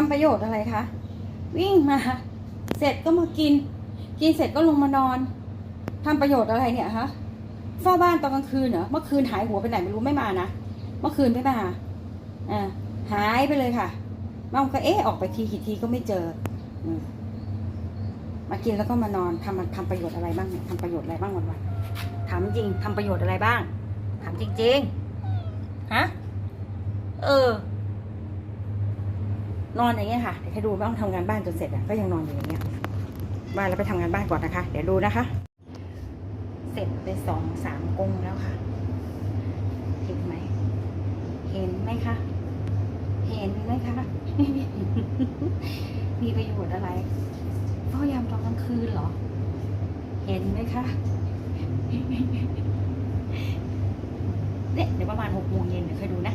ทำประโยชน์อะไรคะ วิ่งมา เสร็จก็มากิน กินเสร็จก็ลงมานอนทำประโยชน์อะไรเนี่ยฮะเฝ้าบ้านตอนกลางคืนเหรอ เมื่อคืนหายหัวไปไหนไม่รู้ไม่มานะ เมื่อคืนไม่มา อ่า หายไปเลยค่ะมัมก็เอ๊ะออกไปทีกี่ทีก็ไม่เจอ มากินแล้วก็มานอนทำทำประโยชน์อะไรบ้างเนี่ยทำประโยชน์อะไรบ้างวันวันๆถามจริงทำประโยชน์อะไรบ้าง ถามจริงๆ ฮะ เออ นอนอย่างเงี้ยค่ะเดี๋ยวให้ดูไม่ต้องทำงานบ้านจนเสร็จอะก็ยังนอนอยู่อย่างเงี้ยบ้านแล้วไปทำงานบ้านก่อนนะคะ เดี๋ยวดูนะคะ เสร็จไปสองสามกงแล้วค่ะ เห็นไหม เห็นไหมคะ เห็นไหมคะ มีประโยชน์อะไรเฝ้ายามตอนกลางคืนเหรอ เห็นไหมคะเนี่ยเดี๋ยวประมาณหกโมงเย็นเดี๋ยวค่อยดูนะ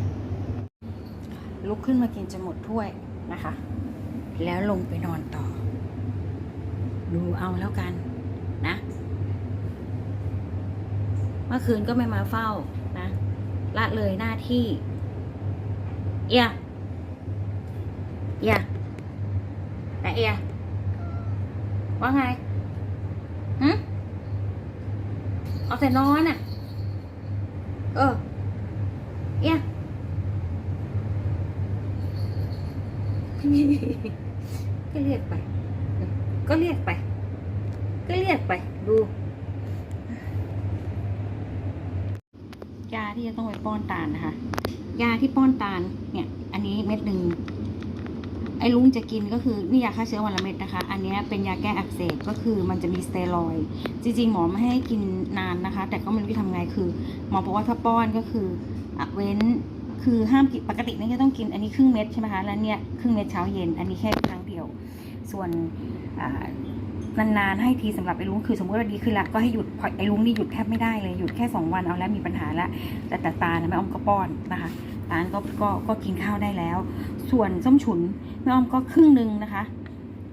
ลุกขึ้นมากินจะหมดถ้วย นะคะ แล้วลงไปนอนต่อ ดูเอาแล้วกันนะ เมื่อคืนก็ไม่มาเฝ้านะละเลยหน้าที่เอียเอียแต่เอียว่าไงหึเอาแต่นอนอะ เออเอีย ก็เรียกไป ก็เรียกไป ก็เรียกไป ดูยาที่จะต้องไปป้อนตาลนะคะ ยาที่ป้อนตาลเนี่ย อันนี้เม็ดหนึ่งไอ้ลุงจะกินก็คือนี่ยาฆ่าเชื้อวันละเม็ดนะคะ อันนี้เป็นยาแก้อักเสบก็คือมันจะมีสเตียรอยด์จริงๆ หมอไม่ให้กินนานนะคะ แต่ก็ไม่รู้จะทำไงคือ หมอบอกว่าถ้าป้อนก็คืออเว้น คือห้ามกินปกตินี่ยจะต้องกินอันนี้ครึ่งเม็ดใช่ไหมคะแล้วเนี่ยครึ่งเม็ดเช้าเย็น อันนี้แค่ครั้งเดียว ส่วนนานๆให้ทีสำหรับไอ้ลุงคือสมมติว่าดีขึ้นละก็ให้หยุดพอไอ้ลุงนี่หยุดแทบไม่ได้เลยหยุดแค่สองวันเอาแล้วมีปัญหาละแต่แต่ตาเนี่ยแม่อ้อมก็ป้อนนะคะตาก็ก็ก็กินข้าวได้แล้ว ส่วนส้มฉุนแม่อ้อมก็ครึ่งหนึ่งนะคะ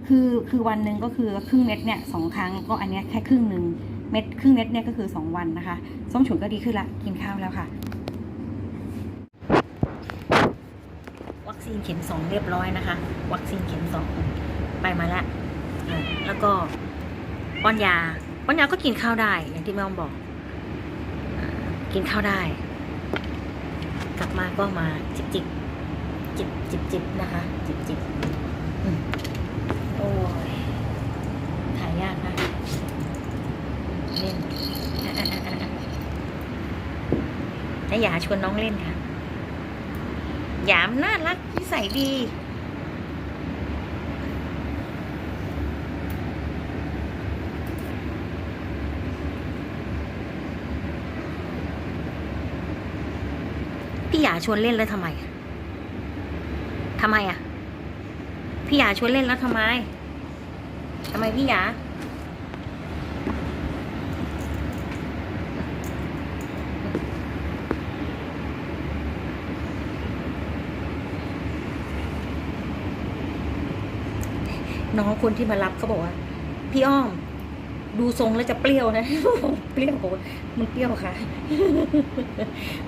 คือคือวันหนึ่งก็คือครึ่งเม็ดเนี่ยสองครั้งก็อันเนี้ยแค่ครึ่งหนึ่งเม็ดครึ่งเม็ดเนี่ยก็คือสองวันนะคะ ส้มฉุนก็ดีขึ้นละกินข้าวแล้วค่ะ วัค ซีนเข็มสองเรียบร้อยนะคะ วัคซีนเข็มสองไปมาแล้วแล้วก็ป้อนยาป้อนยาก็กินข้าวได้ อย่างที่แม่อมบอกกินข้าวได้ กลับมาก็มาจิบจิบจิบจิบจิบนะคะ จิบจิบอืมโอ้ยถ่ายยากนะเล่นอะอะอะอะอะแล้วอยาชวนน้องเล่นค่ะ หยามน่ารักนิสัยดี พี่หยาชวนเล่นแล้วทำไมทำไมอะ พี่หยาชวนเล่นแล้วทำไมทำไมพี่หยา น้องคนที่มารับเขาบอกว่า พี่อ้อม ดูทรงแล้วจะเปรี้ยวนะเปรี้ยวบอกว่ามันเปรี้ยวค่ะ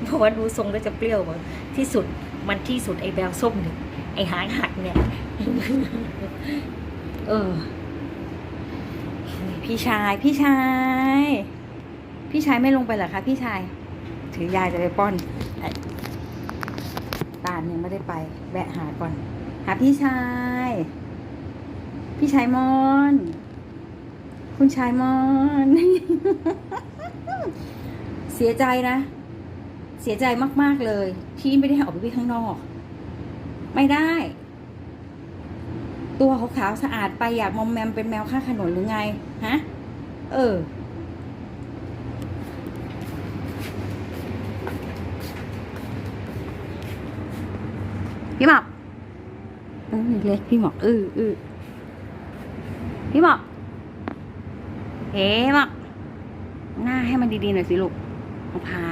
เพราะว่าดูทรงแล้วจะเปรี้ยวบอกที่สุดมันที่สุดไอ้แบลส้มเนี่ยไอ้หางหักเนี่ย เออ พี่ชายพี่ชาย พี่ชายไม่ลงไปเหรอคะพี่ชาย ถือยายจะไปป้อนไอ้ตาลยังไม่ได้ไป แวะหาก่อน หาพี่ชาย พี่ชายมอน คุณชายมอน เสียใจนะ เสียใจมาก ๆ เลย ที่ไม่ได้ให้ออกไปวิ่งข้างนอก ไม่ได้ ตัวขาวๆสะอาดไปอยากมอมแมมเป็นแมวข้างถนนหรือไง ฮะ เออพี่หมอกเออเล็กพี่หมอกเออเออ พี่หมอกเอ๊ะบอกหน้าให้มันดีๆหน่อยสิลูกมะพา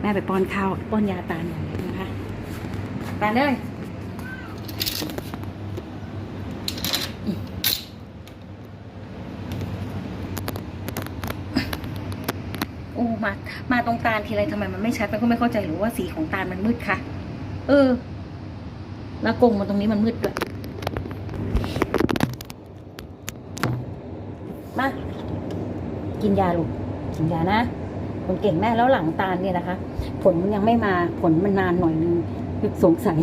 แม่ไปป้อนข้าวป้อนยาตาหน่อยนะคะตาเลยโอ้มา มาตรงตาทีไรทำไมมันไม่ชัดมันก็ไม่เข้าใจหรือว่าสีของตามันมืดคะเออ แล้วกงมันตรงนี้มันมืดด้วย มา กินยาลูก กินยานะ คนเก่งแม่แล้วหลังตาลเนี่ยนะคะ ผลมันยังไม่มา ผลมันนานหน่อยนึงสงสัย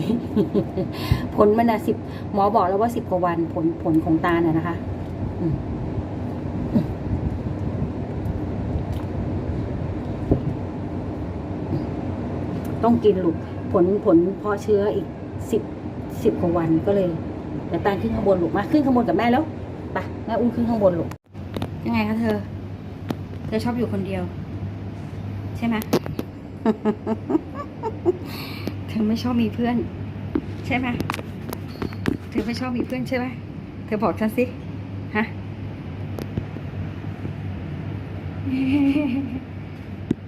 ผลมันอะสิบหมอบอกแล้วว่าสิบกว่าวันผลผลของตาลน่ะนะคะต้องกินลูกผลผลเพาะเชื้ออีกสิบสิบกว่าวันก็เลยเดี๋ยวตาลขึ้นข้างบนลูกมาขึ้นข้างบนกับแม่แล้วไปแม่อุ้มขึ้นข้างบนลูก ยังไงคะเธอ เธอชอบอยู่คนเดียว ใช่ไหมเธอไม่ชอบมีเพื่อน ใช่ไหมเธอไม่ชอบมีเพื่อนใช่ไหมเธอบอกฉันสิฮะ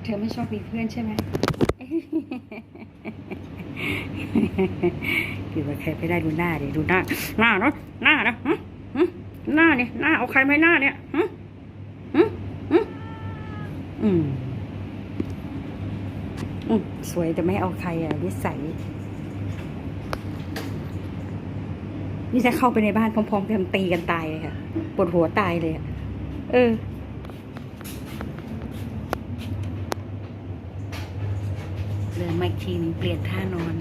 เธอไม่ชอบมีเพื่อนใช่ไหมคิดว่าใครไปได้ดูหน้าดิดูหน้า หน้าเนาะหน้านะหึหึหน้าเนี่ยหน้าเอาใครไม่หน้าเนี่ยหึหึหึ อืม อืม สวยแต่ไม่เอาใครอะวิสัย นี่จะเข้าไปในบ้านพร้อมๆกันตีกันตายเลยค่ะ ปวดหัวตายเลยอะ เออเดินมาอีกทีนึงเปลี่ยนท่านอน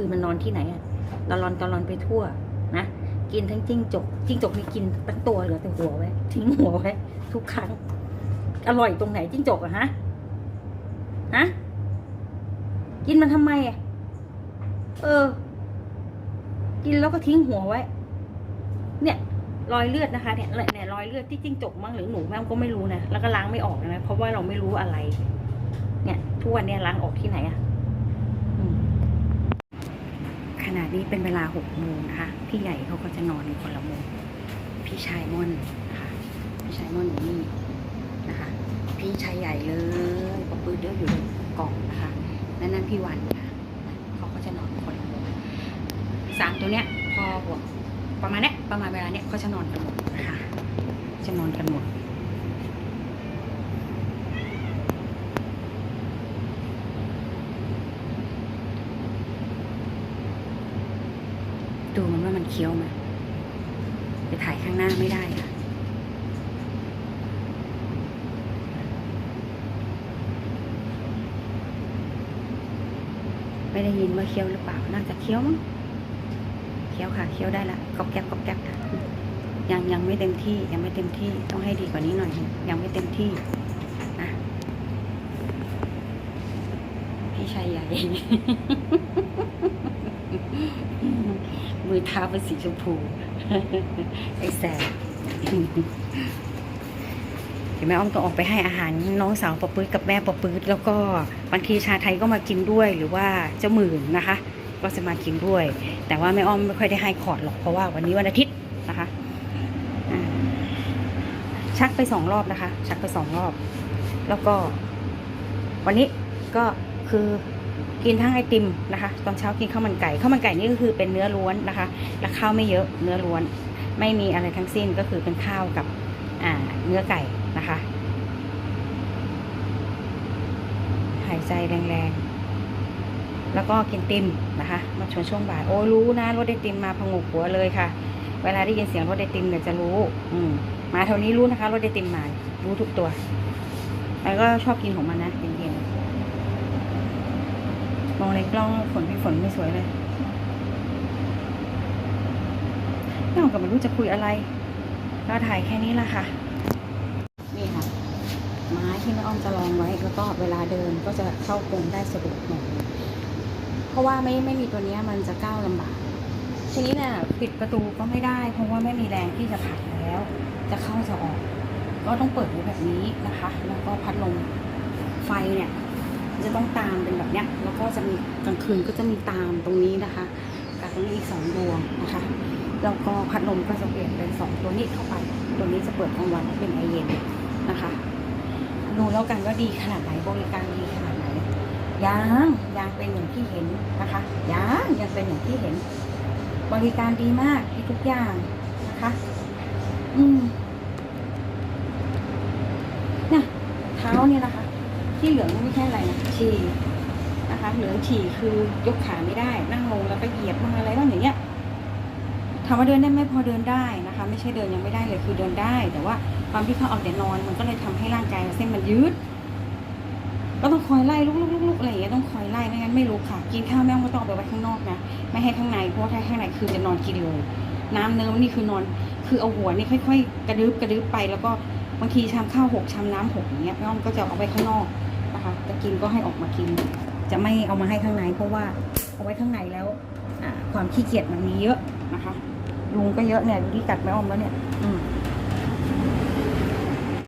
ครับกลางคืนมันนอนที่ไหนอะตะลอนตะลอนไปทั่วนะกินทั้งจิ้งจกจิ้งจกนี่กินทั้งตัวเหลือแต่หัวไว้ทิ้งหัวไว้ทุกครั้ง อร่อยตรงไหนจิ้งจกอะฮะฮะกินมันทำไมอะเออ กินแล้วก็ทิ้งหัวไว้ เนี่ยรอยเลือดนะคะเนี่ยเนี่ยรอยเลือดที่จิ้งจกมั้งหรือหนูแม่ก็ไม่รู้นะแล้วก็ล้างไม่ออกนะเพราะว่าเราไม่รู้อะไร เนี่ยทุกวันเนี่ยล้างออกที่ไหนอะอืม ข ณะนี้เป็นเวลาหกโมงนะคะ พี่ใหญ่เขาก็จะนอนในคนละมุมพี่ชายม่อนนะคะพี่ชายม่อนอยู่นี่นะคะ พี่ชายใหญ่เลยปะปื้ดเยอะอยู่ในกล่องนะคะนั่นนั่นพี่วันค่ะเขาก็จะนอนคนละมุมสามตัวเนี้ยพอบวกประมาณเนี้ยประมาณเวลาเนี้ยเขาจะนอนกันหมดนะคะจะนอนกันหมด ดูมันว่ามันเคี้ยวไหมไปถ่ายข้างหน้าไม่ได้ค่ะ ไม่ได้ยินว่าเคี้ยวหรือเปล่า น่าจะเคี้ยวมั้ง เคี้ยวค่ะ เคี้ยวได้ละกรอบแกรบกรอบแกรบค่ะ ยังยังไม่เต็มที่ ยังไม่เต็มที่ ต้องให้ดีกว่านี้หน่อย ยังไม่เต็มที่นะพี่ชายใหญ่ มือเท้าเป็นสีชมพู ไอ้แสบเห็นไหมอ้อมก็ออกไปให้อาหารน้องสาวปะปื้ดกับแม่ปะปื้ดแล้วก็บางทีชาไทยก็มากินด้วยหรือว่าเจ้าหมื่นนะคะ ก็จะมากินด้วย แต่ว่าแม่อ้อมไม่ค่อยได้ให้ขอดหรอกเพราะว่าวันนี้วันอาทิตย์นะคะชักไปสองรอบนะคะ ชักไปสองรอบ แล้วก็ วันนี้ก็คือ กินทั้งไอติมนะคะ ตอนเช้ากินข้าวมันไก่ข้าวมันไก่นี่ก็คือเป็นเนื้อล้วนนะคะ และข้าวไม่เยอะเนื้อล้วน ไม่มีอะไรทั้งสิ้นก็คือเป็นข้าวกับอ่าเนื้อไก่นะคะ หายใจแรงๆ แล้วก็กินติมนะคะ มาชวนช่วงบ่ายโอ้รู้นะรถไอติมมาพงกหัวเลยค่ะ เวลาได้ยินเสียงรถไอติมเนี่ยจะรู้ อืมมาเท่านี้รู้นะคะรถไอติมมารู้ทุกตัว แล้วก็ชอบกินของมันนะเย็น มองในกล้องฝนพี่ฝนไม่สวยเลยไม่ออกกับไม่รู้จะคุยอะไรก็ถ่ายแค่นี้ละค่ะ นี่ค่ะ ไม้ที่แม่อ้อมจะลองไว้แล้วก็เวลาเดินก็จะเข้ากรงได้สะดวกหน่อยเพราะว่าไม่ไม่มีตัวนี้มันจะก้าวลำบาก ทีนี้เนี่ยปิดประตูก็ไม่ได้ เพราะว่าไม่มีแรงที่จะผลักแล้ว จะเข้าจะออก ก็ต้องเปิดไว้แบบนี้นะคะ แล้วก็พัดลมไฟเนี่ย จะต้องตามเป็นแบบเนี้ยแล้วก็จะมีกลางคืนก็จะมีตามตรงนี้นะคะกับตรงนี้อีกสองดวงนะคะแล้วก็พัดลมก็จะเปลี่ยนเป็นสองตัวนี้เข้าไป ตัวนี้จะเปิดกลางวันเป็นไอเย็นนะคะดูแล้วกันว่าดีขนาดไหนบริการดีขนาดไหนยังยังเป็นอย่างที่เห็นนะคะยังยังเป็นอย่างที่เห็น บริการดีมากที่ทุกอย่างนะคะ อืมเขาเนี่ยนะคะ ที่เหลืองไม่ใช่อะไรนะฉี่นะคะ เหลืองฉี่คือยกขาไม่ได้ นั่งลงแล้วก็เหยียบบ้างอะไรบ้างอย่างเงี้ยถามว่าเดินได้ไหมพอเดินได้นะคะ ไม่ใช่เดินยังไม่ได้เลยคือเดินได้ แต่ว่าความที่เขาเอาแต่นอนมันก็เลยทำให้ร่างกายเส้นมันยืด ก็ต้องคอยไล่ลุกๆๆๆอะไรอย่างเงี้ยต้องคอยไล่ไม่งั้นไม่รู้ค่ะ กินข้าวแม่ก็ต้องเอาไปไว้ข้างนอกนะไม่ให้ข้างในเพราะถ้าข้างในคือจะนอนกินเลยน้ำเนิ้มนี่คือนอน คือเอาหัวนี่ค่อย ๆ กระดึบกระดึบไปแล้วก็บางทีชามข้าวหกชามน้ำหกอย่างเงี้ยแม่อ้อมก็จะเอาไว้ข้างนอก นะคะ จะกินก็ให้ออกมากิน จะไม่เอามาให้ข้างใน เพราะว่าเอาไว้ข้างในแล้วความขี้เกียจมันมีเยอะนะคะ ลุงก็เยอะเนี่ยดูที่กัดแม่ออมแล้วเนี่ย อืม